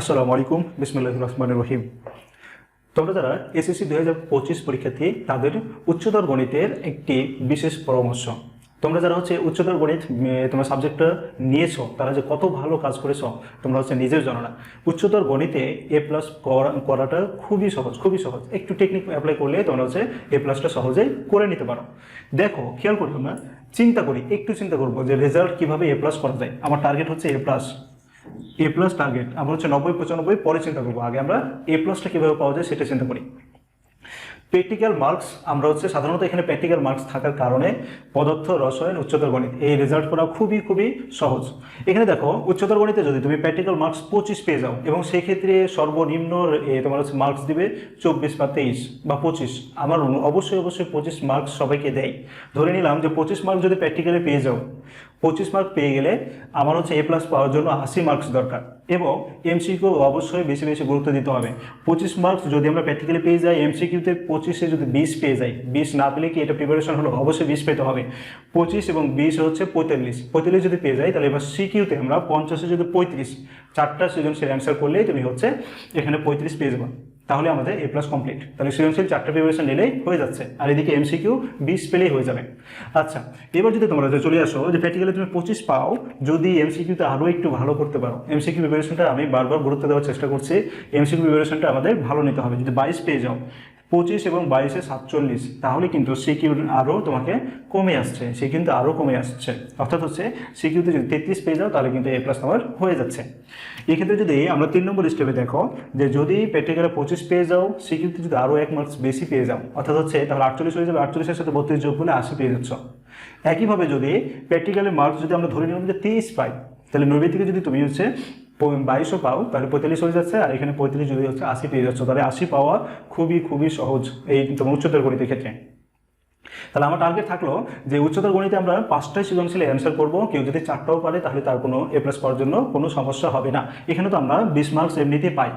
আসসালামু আলাইকুম বিসমুল্লাহ রহমান রহিম। তোমরা যারা এসএসসি দুই হাজার পঁচিশ পরীক্ষার্থী, তাদের উচ্চতর গণিতের একটি বিশেষ পরামর্শ। তোমরা যারা হচ্ছে উচ্চতর গণিত তোমরা সাবজেক্টটা নিয়েছো, তারা যে কত ভালো কাজ করেছ, তোমরা হচ্ছে নিজের জানো না। উচ্চতর গণিতে এ প্লাস করাটা খুবই সহজ খুবই সহজ। একটু টেকনিক অ্যাপ্লাই করলে তোমরা হচ্ছে এ প্লাসটা সহজেই করে নিতে পারো। দেখো, খেয়াল করি আমরা চিন্তা করি, একটু চিন্তা করব যে রেজাল্ট কীভাবে এ প্লাস করা যায়। আমার টার্গেট হচ্ছে A plus A plus target আমরা হচ্ছে নব্বই, পঁচানব্বই, পরে চিন্তা করব। আগে আমরা এ প্লাসটা কীভাবে পাওয়া যায় সেটা চিন্তা করি। প্র্যাকটিক্যাল মার্কস, আমরা হচ্ছে সাধারণত এখানে প্র্যাকটিক্যাল মার্কস থাকার কারণে পদার্থ, রসায়ন, উচ্চতর গণিত, এই রেজাল্ট করা খুবই খুবই সহজ। এখানে দেখো, উচ্চতর গণিতে যদি তুমি প্র্যাকটিক্যাল মার্কস পঁচিশ পেয়ে যাও, এবং সেই ক্ষেত্রে সর্বনিম্ন তোমার হচ্ছে মার্কস দিবে চব্বিশ বা তেইশ বা পঁচিশ। আমার অবশ্যই অবশ্যই পঁচিশ মার্কস সবাইকে দেয়। ধরে নিলাম যে পঁচিশ মার্কস যদি প্র্যাকটিক্যালে পেয়ে যাও, পঁচিশ মার্ক পেয়ে গেলে আমার হচ্ছে এ প্লাস পাওয়ার জন্য আশি মার্কস দরকার। এবং এমসিকিউ অবশ্যই বেশি বেশি গুরুত্ব দিতে হবে। পঁচিশ মার্কস যদি আমরা প্র্যাকটিক্যালি পেয়ে যাই এমসিকিউতে পঁচিশে যদি বিশ পেয়ে যাই, বিশ না পেলে কি এটা প্রিপারেশন হলো? অবশ্যই বিশ পেতে হবে। পঁচিশ এবং বিশ হচ্ছে পঁয়তাল্লিশ। পঁয়তাল্লিশ যদি পেয়ে যাই, তাহলে এবার সিকিউতে আমরা পঞ্চাশে যদি পঁয়ত্রিশ, চারটা সৃজনশীল অ্যান্সার করলেই তুমি হচ্ছে এখানে পঁয়ত্রিশ পেয়ে যাবে। তাহলে আমাদের এ প্লাস কমপ্লিট তাহলে সৃজনশীল চারটে প্রিপারেশন নিলেই হয়ে যাচ্ছে। আর এদিকে এমসিকিউ বিশ পেলেই হয়ে যাবে। আচ্ছা এবার যদি তোমরা চলে আসো, যে প্র্যাকটিক্যালি তুমি পঁচিশ পাও, যদি এমসিকিউতে আরও একটু ভালো করতে পারো। এমসিকিউ প্রিপারেশনটা আমি বারবার গুরুত্ব দেওয়ার চেষ্টা করছি। এমসিকিউ প্রিপারেশনটা আমাদের ভালো নিতে হবে। যদি বাইশ পেয়ে যাও পঁচিশ এবং বাইশে সাতচল্লিশ, তাহলে কিন্তু সিকিউ আরও তোমাকে কমে আসছে, সে কিন্তু আরও কমে আসছে। অর্থাৎ হচ্ছে সিকিউতে যদি তেত্রিশ পেয়ে যাও, তাহলে কিন্তু এ প্লাস তোমার হয়ে যাচ্ছে। এক্ষেত্রে যদি আমরা তিন নম্বর স্টেপে দেখো, যে যদি প্র্যাকটিক্যালে পঁচিশ পেয়ে যাও সিকিউতে যদি আরও এক মার্কস বেশি পেয়ে যাও, অর্থাৎ হচ্ছে তাহলে আটচল্লিশ হয়ে যাবে, আটচল্লিশের সাথে বত্রিশ যোগ করলে আশি পেয়ে যাচ্ছ। একইভাবে যদি প্র্যাকটিক্যালের মার্কস যদি আমরা ধরে নিলাম যে তেইশ পাই, তাহলে নব্বই থেকে যদি তুমি হচ্ছে বাইশও পাও, তাহলে পঁয়তাল্লিশ হয়ে যাচ্ছে, আর এখানে পঁয়তাল্লিশ যদি হচ্ছে আশি পেয়ে যাচ্ছ, তাহলে আশি পাওয়া খুবই খুবই সহজ এই তোমার উচ্চতর গণিতের ক্ষেত্রে। তাহলে আমার টার্গেট থাকল যে উচ্চতর গণিতে আমরা পাঁচটাই সৃজনশীল অ্যান্সার করব, কেউ যদি চারটাও পারে, তাহলে তার কোনো এ প্লাস পাওয়ার জন্য কোনো সমস্যা হবে না। এখানে তো আমরা বিশ মার্কস এমনিতে পাই।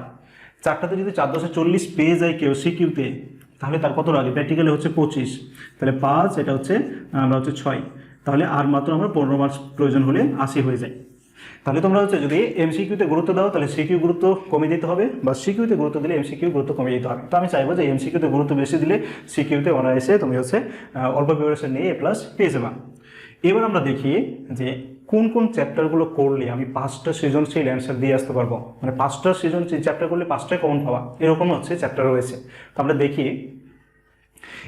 চারটাতে যদি চার দশে চল্লিশ পেয়ে যায় কেউ সিকিউতে তাহলে তার কত লাগে? প্র্যাকটিক্যালি হচ্ছে পঁচিশ। তাহলে পাঁচ, এটা হচ্ছে, আমরা হচ্ছে ছয়। তাহলে আর মাত্র আমরা পনেরো মার্কস প্রয়োজন হলে আশি হয়ে যায়। তাহলে তোমরা হচ্ছে যদি এমসিকিউতে গুরুত্ব দাও, তাহলে সিকিউ গুরুত্ব কমিয়ে দিতে হবে, বা সিকিউতে গুরুত্ব দিলে এমসিকিউ গুরুত্ব কমিয়ে দিতে হবে। তো আমি চাইব যে এমসিকিউতে গুরুত্ব বেশি দিলে সিকিউতে অনায়াসে তুমি হচ্ছে অল্প প্রিপারেশন নিয়ে এ প্লাস পেয়ে যাবা। এবার আমরা দেখি যে কোন কোন চ্যাপ্টারগুলো করলে আমি পাঁচটা সৃজনশীল অ্যান্সার দিয়ে আসতে পারব। মানে পাঁচটা সৃজনশীল চ্যাপ্টার করলে পাঁচটাই কমন পাওয়া এরকম হচ্ছে চ্যাপ্টার রয়েছে। তো আমরা দেখি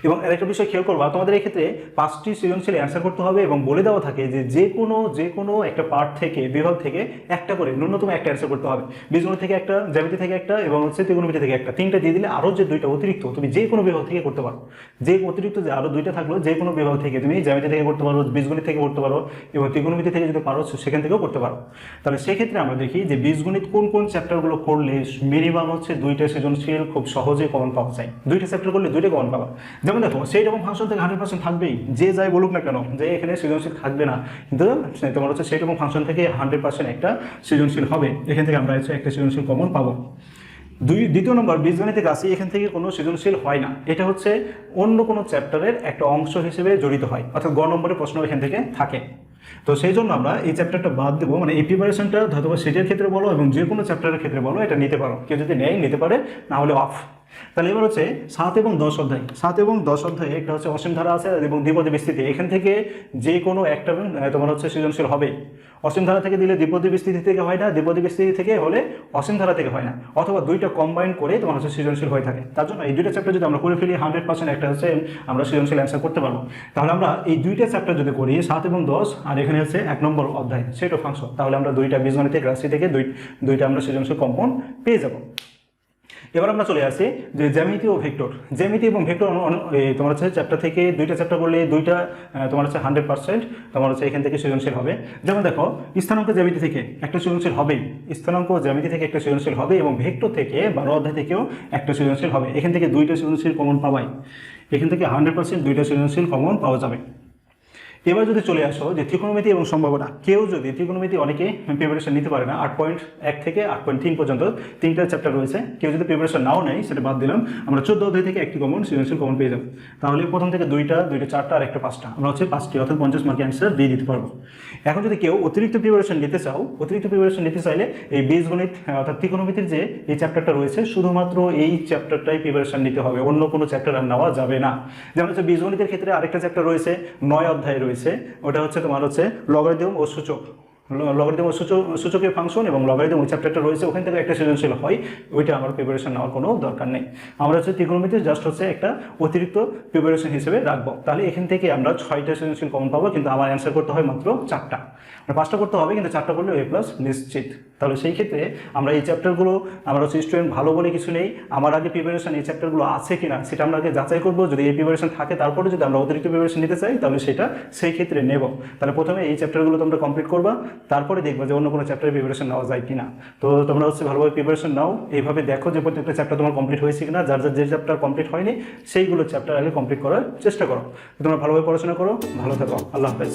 এবং আরেকটা বিষয় খেয়াল করবা, তোমাদের এক্ষেত্রে পাঁচটি সৃজনশীল অ্যান্সার করতে হবে এবং বলে দেওয়া থাকে যে যে কোনো যে কোনো একটা পার্ট থেকে, বিভাগ থেকে একটা করে ন্যূনতম একটা অ্যান্সার করতে হবে। বীজগণিত থেকে একটা, জ্যামিতি থেকে একটা এবং হচ্ছে ত্রিকোণমিতি থেকে একটা। তিনটা দিয়ে দিলে আরও যে দুইটা অতিরিক্ত, তুমি যে কোনো বিভাগ থেকে করতে পারো। যে অতিরিক্ত যে আরও দুইটা থাকল, যে কোনো বিভাগ থেকে তুমি জ্যামিতি থেকে করতে পারো, বীজগণিত থেকে করতে পারো এবং ত্রিকোণমিতি থেকে যদি পারো সেখান থেকেও করতে পারো। তাহলে সেক্ষেত্রে আমরা দেখি যে বীজগণিত কোন কোন চ্যাপ্টারগুলো করলে মিনিমাম হচ্ছে দুইটা সৃজনশীল খুব সহজে কমন পাওয়া যায়। দুইটা চ্যাপ্টার করলে দুইটা কমন পাবা। যেমন দেখো, সেই রকম ফাংশন থেকে হান্ড্রেড পার্সেন্ট থাকবেই। যে যাই বলুক না কেন, যে এখানে সৃজনশীল থাকবে না। কিন্তু তোমার হচ্ছে সেই রকম ফাংশন থেকে হান্ড্রেড পার্সেন্ট একটা সৃজনশীল হবে। এখান থেকে আমরা হচ্ছে একটা সৃজনশীল কমন পাবো। দুই, দ্বিতীয় নম্বর বীজগণিতিক রাশি, এখান থেকে কোনো সৃজনশীল হয় না। এটা হচ্ছে অন্য কোনো চ্যাপ্টারের একটা অংশ হিসেবে জড়িত হয়। অর্থাৎ গ নম্বরের প্রশ্ন এখান থেকে থাকে। তো সেই জন্য আমরা এই চ্যাপ্টারটা বাদ দেবো। মানে এই প্রিপারেশনটা হয়তো সেটের ক্ষেত্রে বলো এবং যে কোনো চ্যাপ্টারের ক্ষেত্রে বলো, এটা নিতে পারো। কেউ যদি নেয়, নিতে পারে, না হলে অফ তাহলে এবার হচ্ছে সাত এবং দশ অধ্যায়। সাত এবং দশ অধ্যায়ে একটা হচ্ছে অসীম ধারা আছে এবং দ্বিপদী বিস্তৃতি। এখান থেকে যে কোনো একটা তোমার হচ্ছে সৃজনশীল হবে। অসীম ধারা থেকে দিলে দ্বিপদী বিস্তৃতি থেকে হয় না, দ্বিপদী বিস্তৃতি থেকে হলে অসীম ধারা থেকে হয় না। অথবা দুইটা কম্বাইন করে তোমার হচ্ছে সৃজনশীল হয়ে থাকে। তার জন্য এই দুইটা চ্যাপ্টার যদি আমরা করে ফেলি হান্ড্রেড পার্সেন্ট একটা হচ্ছে আমরা সৃজনশীল অ্যান্সার করতে পারব। তাহলে আমরা এই দুইটা চ্যাপ্টার যদি করি, সাত এবং দশ, আর এখানে হচ্ছে এক নম্বর অধ্যায় সেট ফাংশন তাহলে আমরা দুইটা বীজগণিতিক রাশি থেকে দুই, দুইটা আমরা সৃজনশীল কম্পাউন্ড পেয়ে যাব। এবার আমরা চলে আসি যে জ্যামিতি ও ভেক্টর। জ্যামিতি এবং ভেক্টর তোমার হচ্ছে চ্যাপ্টার থেকে দুইটা চ্যাপ্টার করলে দুইটা তোমার হচ্ছে হান্ড্রেড পার্সেন্ট তোমার হচ্ছে এখান থেকে সৃজনশীল হবে। যেমন দেখো, স্থানাঙ্ক জ্যামিতি থেকে একটা সৃজনশীল হবেই। স্থানাঙ্ক জ্যামিতি থেকে একটা সৃজনশীল হবে এবং ভেক্টর থেকে বারো অধ্যায় থেকেও একটা সৃজনশীল হবে। এখান থেকে দুইটা সৃজনশীল কমন পাওয়াই। এখান থেকে হান্ড্রেড পার্সেন্ট দুইটা সৃজনশীল কমন পাওয়া যাবে। এবার যদি চলে আসো যে ত্রিকোণমিতি এবং সম্ভাবনা, কেউ যদি ত্রিকোণমিতি অনেকে প্রিপারেশন নিতে পারে না, আট পয়েন্ট এক থেকে আট পয়েন্ট তিন পর্যন্ত তিনটা চ্যাপ্টার রয়েছে, কেউ যদি প্রিপারেশন নাও নেয়, সেটা বাদ দিলাম, আমরা চোদ্দ অধ্যায় থেকে একটি কমন সৃজনশীল কমন পেয়ে যাব। তাহলে প্রথম থেকে দুইটা দুইটা চারটা আর একটা পাঁচটা, আমরা হচ্ছে পাঁচটি অর্থাৎ পঞ্চাশ মার্কের অ্যান্সার দিয়ে দিতে পারব। এখন যদি কেউ অতিরিক্ত প্রিপারেশন নিতে চাও, অতিরিক্ত প্রিপারেশন নিতে চাইলে এই বীজগণিত, অর্থাৎ ত্রিকোণমিতির যে এই চ্যাপ্টারটা রয়েছে, শুধুমাত্র এই চ্যাপ্টারটাই প্রিপারেশন নিতে হবে, অন্য কোনো চ্যাপ্টার আর নেওয়া যাবে না। যেমন হচ্ছে বীজগণিতের ক্ষেত্রে আরেকটা চ্যাপ্টার রয়েছে, নয় অধ্যায় রয়েছে। ওটা হচ্ছে তোমার হচ্ছে লগারিদম ও সূচক। লগারিদম সূচক সূচকের ফাংশন এবং লগারিদম ওই চ্যাপ্টারটা রয়েছে, ওখান থেকে একটা সৃজনশীল হয়, ওইটা আমার প্রিপারেশন নেওয়ার কোনো দরকার নেই। আমরা হচ্ছে ত্রিকোণমিতি জাস্ট হচ্ছে একটা অতিরিক্ত প্রিপারেশন হিসেবে রাখব। তাহলে এখান থেকে আমরা ছয়টা সৃজনশীল কমন পাবো, কিন্তু আমার অ্যান্সার করতে হয় মাত্র চারটা। পাঁচটা করতে হবে, কিন্তু চারটা করলে এ প্লাস নিশ্চিত। তাহলে সেই ক্ষেত্রে আমরা এই চ্যাপ্টারগুলো আমরা হচ্ছে স্টুডেন্ট ভালো বলে কিছু নেই। আমার আগে প্রিপারেশন এই চ্যাপ্টারগুলো আছে কিনা, সেটা আমরা আগে যাচাই করব। যদি এই প্রিপারেশন থাকে, তারপরে যদি আমরা অতিরিক্ত প্রিপারেশন নিতে চাই, তাহলে সেটা সেই ক্ষেত্রে নেব। তাহলে প্রথমে এই চ্যাপ্টারগুলো তোমরা কমপ্লিট করবা, তারপরে দেখবা যে অন্য কোনো চ্যাপ্টারে প্রিপারেশন নেওয়া যায় কিনা। তো তোমরা হচ্ছে ভালোভাবে প্রিপারেশন নাও, এইভাবে দেখো যে প্রত্যেকটা চ্যাপ্টার তোমার কমপ্লিট হয়েছে কিনা। যার যার যে চ্যাপ্টার কমপ্লিট হয়নি, সেইগুলো চ্যাপ্টার আগে কমপ্লিট করার চেষ্টা করো। তোমরা ভালোভাবে পড়াশোনা করো, ভালো থাকো। আল্লাহ হাফেজ।